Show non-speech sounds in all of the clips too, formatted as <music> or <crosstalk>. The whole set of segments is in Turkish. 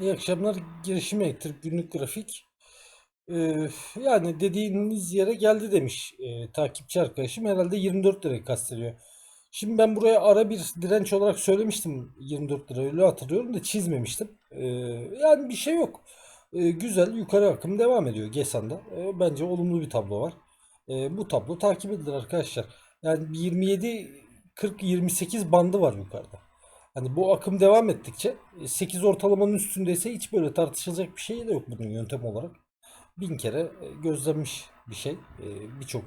İyi akşamlar. Girişim elektrik günlük grafik. Ee, yani dediğiniz yere geldi demiş e, takipçi arkadaşım. Herhalde 24 lirayı kastediyor. Şimdi ben buraya ara bir direnç olarak söylemiştim 24 lira öyle hatırlıyorum da çizmemiştim. Ee, yani bir şey yok. Ee, güzel yukarı akım devam ediyor GESAN'da. Ee, bence olumlu bir tablo var. Ee, bu tablo takip edilir arkadaşlar. Yani 27 40 28 bandı var yukarıda. Hani bu akım devam ettikçe 8 ortalamanın üstündeyse hiç böyle tartışılacak bir şey de yok bunun yöntem olarak. Bin kere e, gözlenmiş bir şey e, birçok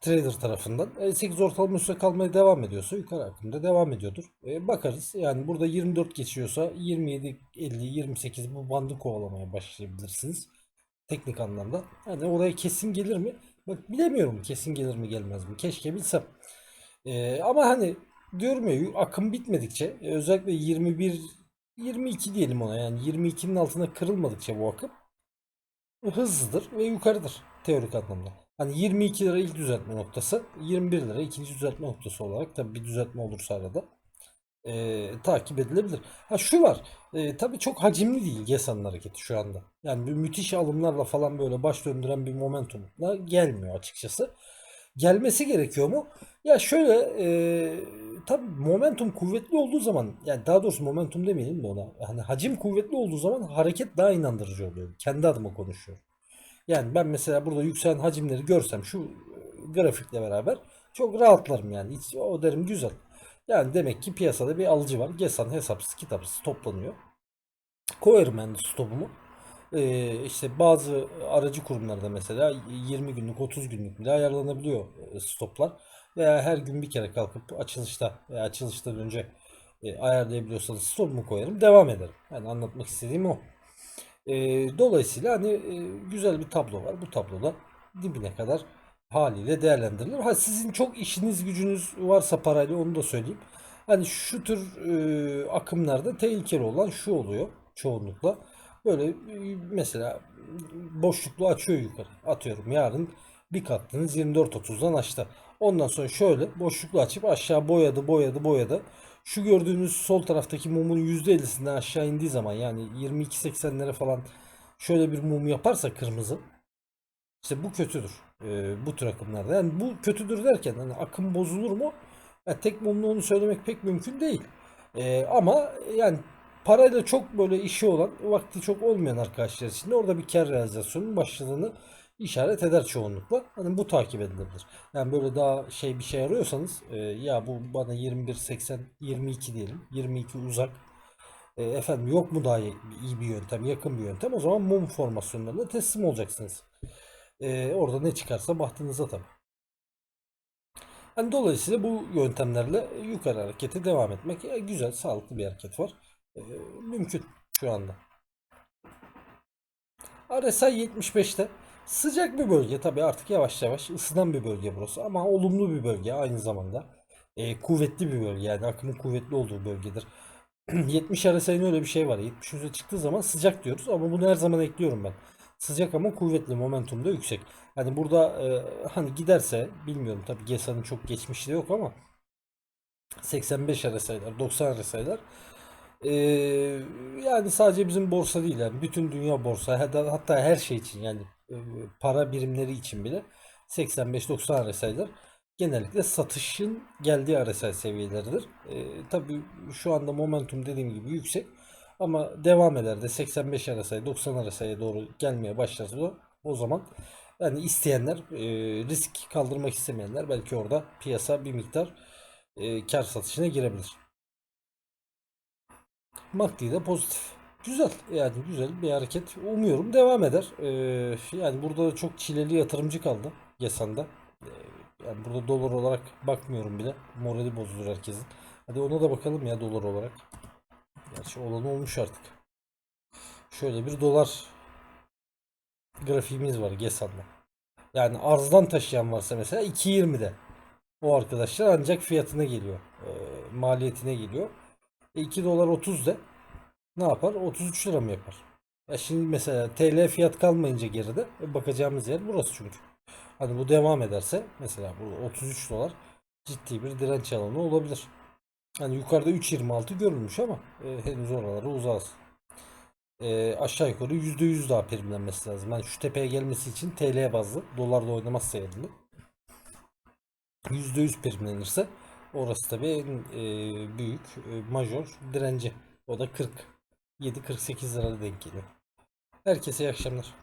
trader tarafından. E, 8 ortalama üstüne kalmaya devam ediyorsa yukarı akımda devam ediyordur. E, Bakarız yani burada 24 geçiyorsa 27, 50, 28 bu bandı kovalamaya başlayabilirsiniz. Teknik anlamda. Yani oraya kesin gelir mi? Bak bilemiyorum kesin gelir mi gelmez mi. Keşke bilsem. Ee, ama hani diyorum ya akım bitmedikçe e, özellikle 21 22 diyelim ona yani 22'nin altına kırılmadıkça bu akım hızlıdır ve yukarıdır teorik anlamda. Hani 22 lira ilk düzeltme noktası, 21 lira ikinci düzeltme noktası olarak tabii bir düzeltme olursa arada e, takip edilebilir. Ha şu var. E, tabii çok hacimli değil GESA'nın hareketi şu anda. Yani bir müthiş alımlarla falan böyle baş döndüren bir momentumla gelmiyor açıkçası. Gelmesi gerekiyor mu? Ya şöyle e, tabii momentum kuvvetli olduğu zaman yani daha doğrusu momentum demeyelim de ona. Hani hacim kuvvetli olduğu zaman hareket daha inandırıcı oluyor. Kendi adıma konuşuyorum. Yani ben mesela burada yükselen hacimleri görsem şu e, grafikle beraber çok rahatlarım yani. Hiç, o derim güzel. Yani demek ki piyasada bir alıcı var. GESAN hesapsız kitapsız toplanıyor. Koyarım ben stopumu. Ee, işte bazı aracı kurumlarda mesela 20 günlük 30 günlük bile ayarlanabiliyor e, stoplar. Veya her gün bir kere kalkıp açılışta veya açılıştan önce e, ayarlayabiliyorsanız stopumu koyarım devam ederim. Yani anlatmak istediğim o. Ee, dolayısıyla hani e, güzel bir tablo var. Bu tabloda dibine kadar haliyle değerlendirilir. Ha sizin çok işiniz gücünüz varsa parayla onu da söyleyeyim. Hani şu tür akımlarda tehlikeli olan şu oluyor çoğunlukla. Böyle e, mesela boşluklu açıyor yukarı. Atıyorum yarın bir kattınız 24.30'dan açtı. Ondan sonra şöyle boşluklu açıp aşağı boyadı boyadı boyadı. Şu gördüğünüz sol taraftaki mumun %50'sinden aşağı indiği zaman yani 22.80'lere falan şöyle bir mum yaparsa kırmızı işte bu kötüdür. Ee, bu tür akımlarda. Yani bu kötüdür derken hani akım bozulur mu? Ya tek mumlu onu söylemek pek mümkün değil. Ee, ama yani parayla çok böyle işi olan, vakti çok olmayan arkadaşlar için de orada bir kar realizasyonunun başladığını işaret eder çoğunlukla. Hani bu takip edilebilir. Yani böyle daha şey bir şey arıyorsanız e, ya bu bana 21.80 22 diyelim. 22 uzak. E, efendim yok mu daha iyi, iyi bir yöntem, yakın bir yöntem? O zaman mum formasyonlarına teslim olacaksınız. E, orada ne çıkarsa bahtınıza tabii. Yani dolayısıyla bu yöntemlerle yukarı harekete devam etmek e, güzel, sağlıklı bir hareket var. E, mümkün şu anda. RSI 75'te sıcak bir bölge tabii artık yavaş yavaş ısınan bir bölge burası ama olumlu bir bölge aynı zamanda. E, kuvvetli bir bölge yani akımın kuvvetli olduğu bölgedir. <clears throat> 70 RSI'nin öyle bir şey var. 70 üzeri çıktığı zaman sıcak diyoruz ama bunu her zaman ekliyorum ben. Sıcak ama kuvvetli momentum da yüksek. Hani burada e, hani giderse bilmiyorum tabii GESA'nın çok geçmişi de yok ama 85 RSI'ler 90 RSI'ler e, yani sadece bizim borsa değil yani bütün dünya borsa hatta, her şey için yani e, para birimleri için bile 85-90 RSI'ler genellikle satışın geldiği RSI seviyeleridir. E, tabii şu anda momentum dediğim gibi yüksek. Ama devam eder de 85 RSI 90 RSI'ye doğru gelmeye başlarsa o zaman yani isteyenler e, risk kaldırmak istemeyenler belki orada piyasa bir miktar e, kar satışına girebilir. MACD de pozitif. Güzel yani güzel bir hareket. Umuyorum devam eder. E, yani burada çok çileli yatırımcı kaldı Gesan'da. E, yani burada dolar olarak bakmıyorum bile. Morali bozulur herkesin. Hadi ona da bakalım ya dolar olarak. Gerçi olan olmuş artık. Şöyle bir dolar grafiğimiz var GESAN'da. Yani arzdan taşıyan varsa mesela 2.20'de. O arkadaşlar ancak fiyatına geliyor. E, maliyetine geliyor. E, 2 dolar 30 de ne yapar? 33 lira mı yapar? Ya şimdi mesela TL fiyat kalmayınca geride e, bakacağımız yer burası çünkü. Hani bu devam ederse mesela bu 33 dolar ciddi bir direnç alanı olabilir. Hani yukarıda 3.26 görülmüş ama e, henüz oralara uzağız. e, aşağı yukarı %100 daha primlenmesi lazım. Yani şu tepeye gelmesi için TL bazlı dolarda oynamazsa yerli. %100 primlenirse orası tabii en e, büyük e, major direnci. O da 40. 7-48 lira denk geliyor. Herkese iyi akşamlar.